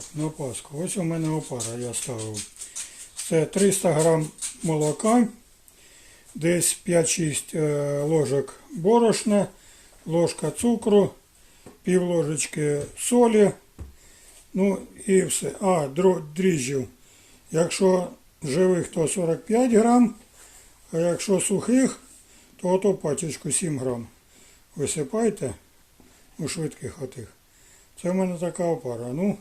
Так, на Пасху. Ось у мене опара я ставив. Це 300 грам молока, десь 5-6 е, ложок борошна, ложка цукру, пів ложечки солі. Ну і все. А, дріжджів. Якщо живих, то 45 грам, а якщо сухих, то ото пачечку 7 грам. Висипайте у швидких отих. Це в мене така опара. Ну,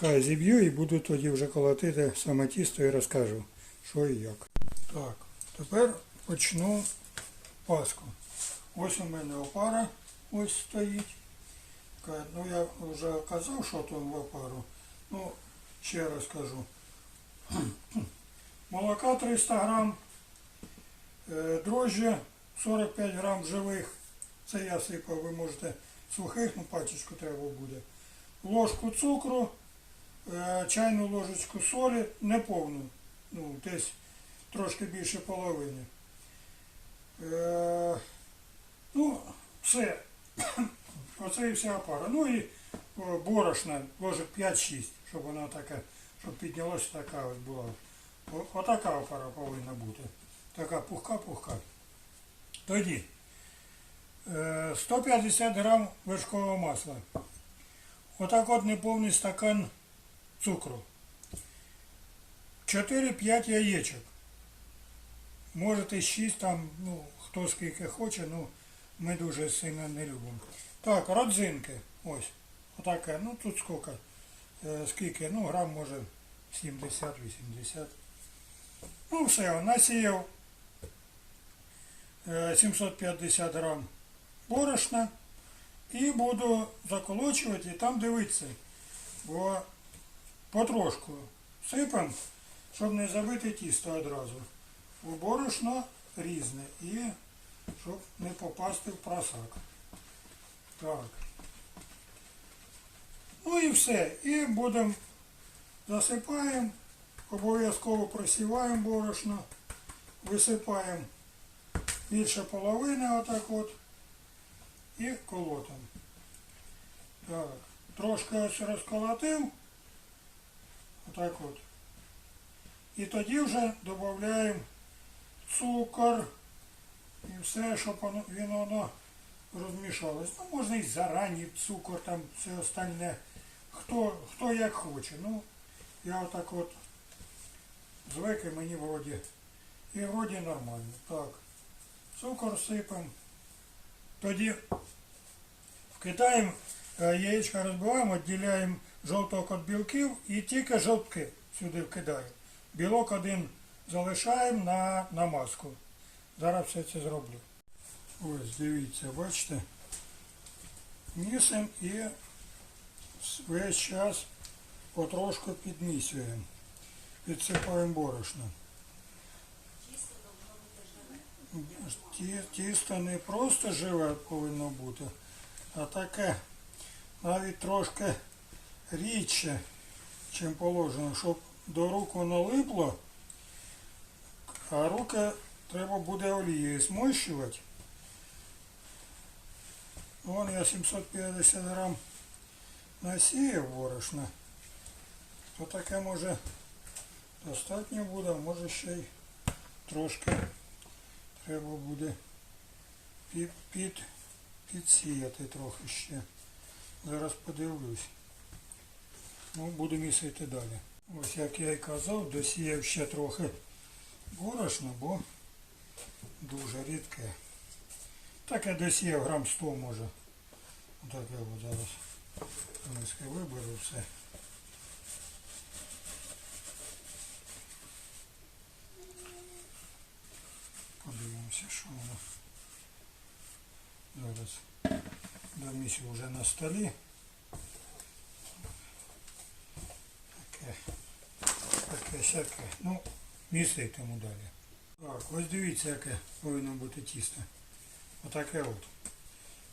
хай зіб'ю і буду тоді вже колотити саме тісто і розкажу, що і як. Так, тепер почну паску. Ось у мене опара ось стоїть. Ну я вже казав, що тут в опару. Ну, ще раз кажу. Молока 300 грам, е, дрожжі 45 грам живих. Це я сипав, ви можете сухих, ну пачечку треба буде. Ложку цукру, чайну ложечку солі, не повну, ну, десь трошки більше половини. Е, ну, все. Оце і вся опара. Ну і борошна, ложок 5-6, щоб вона така, щоб піднялася така ось була. Отака опара повинна бути. Така пухка-пухка. Тоді е, 150 грам вершкового масла. Отак от неповний стакан цукру. 4-5 яєчок. Можете 6 там, ну, хто скільки хоче, ну ми дуже сильно не любимо. Так, родзинки. Ось. Отаке. Ну тут скільки? Е, скільки? Ну, грам може 70-80. Ну все, насіяв е, 750 грам борошна і буду заколочувати і там дивитися. Бо потрошку сипем, щоб не забити тісто одразу. Бо борошно різне і щоб не попасти в просак. Так. Ну і все. І будемо засипаємо, обов'язково просіваємо борошно, висипаємо більше половини отак от і колотимо. Так, трошки ось розколотив. Отак от. І тоді вже додаємо цукор і все, щоб воно, воно розмішалось. Ну, можна і зарані цукор, там все остальне. Хто, хто як хоче. Ну, я отак от звик і мені вроді. І вроді нормально. Так. Цукор сипемо. Тоді вкидаємо, е, яєчко розбиваємо, відділяємо жовток від білків і тільки жовтки сюди вкидаємо. Білок один залишаємо на, на маску. Зараз все це зроблю. Ось, дивіться, бачите. Місимо і весь час потрошку підмісюємо. Підсипаємо борошно. Ті- Тісто не просто живе повинно бути, а таке навіть трошки рідше, чим положено, щоб до рук воно липло, а руки треба буде олією змощувати. Вон я 750 грам насіяв борошна, то таке може достатньо буде, а може ще й трошки треба буде під, під, підсіяти трохи ще. Зараз подивлюсь. Ну, буду місити далі. Ось як я і казав, досіяв ще трохи борошна, бо дуже рідке. Так я досіяв грам 100 може. Отак я от зараз миски виберу все. Подивимося, що воно. Зараз домісю вже на столі. Таке, таке всяке. Ну, міститиму далі. Так, ось дивіться, яке повинно бути тісто. Отаке от.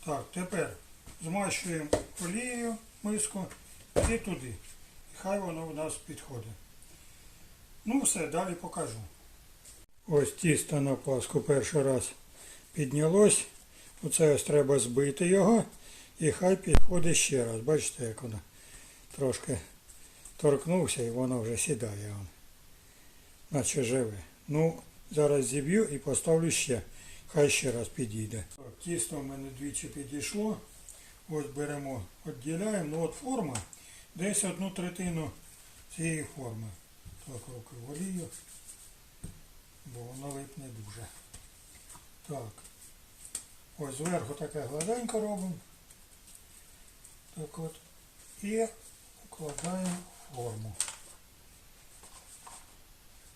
Так, тепер змащуємо олією миску і туди. Хай воно у нас підходить. Ну все, далі покажу. Ось тісто на паску перший раз піднялось. Оце ось треба збити його і хай підходить ще раз. Бачите, як воно. трошки торкнувся і воно вже сідає. Он. Наче живе. Ну, зараз зіб'ю і поставлю ще. Хай ще раз підійде. Тісто в мене двічі підійшло. Ось беремо, відділяємо. Ну от форма. Десь одну третину цієї форми. Так, руки в олію, бо воно липне дуже. Так. Ось зверху таке гладенько робимо. Так от. І укладаємо форму.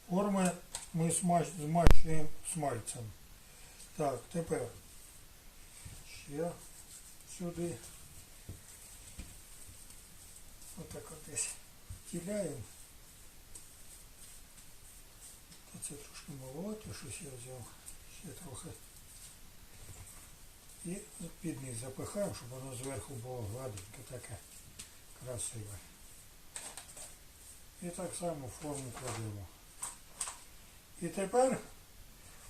Форми ми змащуємо смальцем. Так, тепер ще сюди. Отак от десь тіляємо. Це трошки маловато, щось я взяв ще трохи. І під низ запихаємо, щоб воно зверху було гладеньке, таке красиве. І так само форму кладемо. І тепер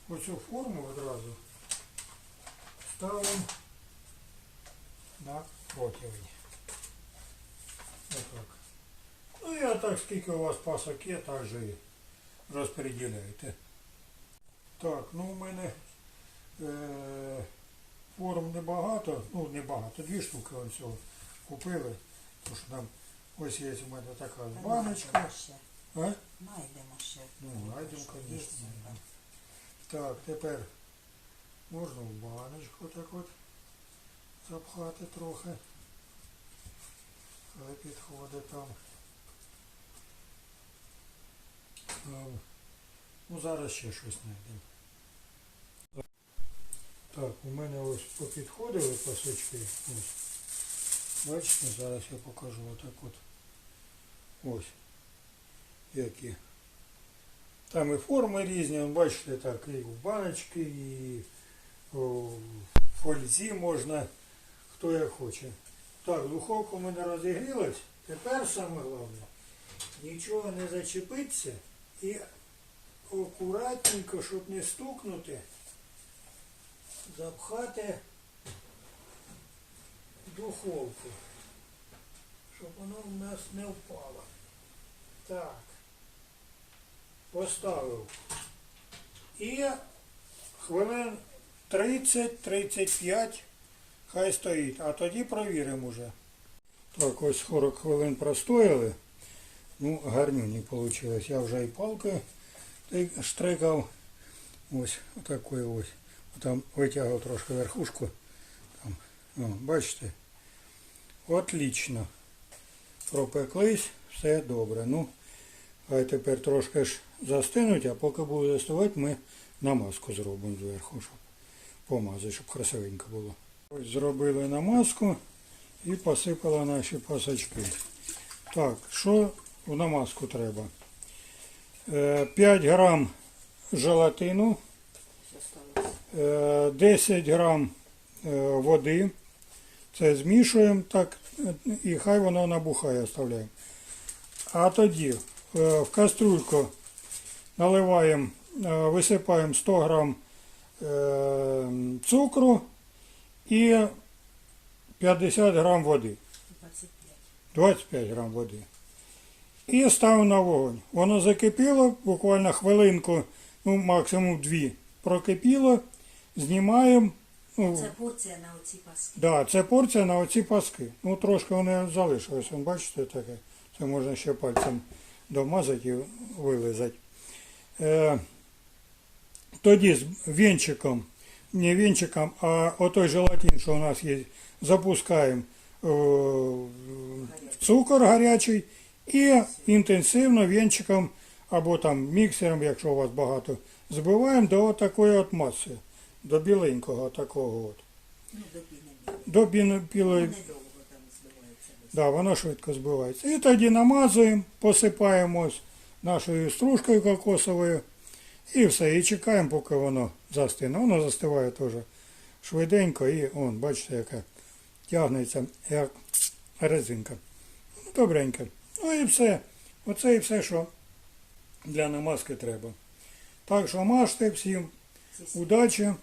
оцю форму одразу ставимо на противень. Отак. Ну і отак, скільки у вас пасок є, так же і розподіляйте. Так, ну у мене е, форм небагато, ну небагато, дві штуки ось цього купили. Тому що там ось є у мене така баночка. Знайдемо ще. А? Знайдемо ще. Ну, знайдемо, Що конечно. Так, тепер можна в баночку так от запхати трохи. Хай підходить там. Ем, Ну, зараз ще щось знайдемо. Так, у мене ось попідходили пасочки. Ось. Бачите, зараз я покажу отак от. Ось. Які. Там і форми різні, бачите, так, і в баночки, і в фользі можна, хто як хоче. Так, духовка у мене розігрілась. Тепер саме головне, нічого не зачепиться і акуратненько, щоб не стукнути, запхати духовку, щоб воно в нас не впало. Так поставив. І хвилин 30-35 хай стоїть, а тоді провіримо вже. Так, ось 40 хвилин простояли. Ну, гарнюні вийшло. Я вже і палкою ти- штрикав. Ось отакою ось. Там витягав трошки верхушку. Там, о, бачите? Отлично. Пропеклись, все добре. Ну, Хай тепер трошки ж застинуть, а поки буде застивати, ми намазку зробимо зверху, щоб помазати, щоб красивенько було. Ось зробили намазку і посипали наші пасочки. Так, що в намазку треба? Е, 5 грам желатину, е, 10 грам е, води. Це змішуємо так е, і хай воно набухає, оставляємо. А тоді е, в кастрюльку наливаємо, е, висипаємо 100 грам е, цукру і 50 грам води. 25. 25 грам води. І ставимо на вогонь. Воно закипіло, буквально хвилинку, ну максимум дві. Прокипіло, знімаємо. Ну, Це порція на оці паски. Да, це порція на оці паски. Ну трошки вони залишились. Вон, бачите таке. Це можна ще пальцем домазати і вилизати. Е, тоді з вінчиком, не вінчиком, а отой желатин, що у нас є, запускаємо е, в цукор гарячий і інтенсивно вінчиком або там міксером, якщо у вас багато, збиваємо до такої от маси, до біленького такого от. Ну, до піни До білої білої. Да, воно швидко збивається. І тоді намазуємо, посипаємо нашою стружкою кокосовою. І все. І чекаємо, поки воно застине. Воно застиває теж швиденько і он, бачите, яка тягнеться, як резинка. Добренько. Ну і все. Оце і все, що для намазки треба. Так що мажте всім удачі.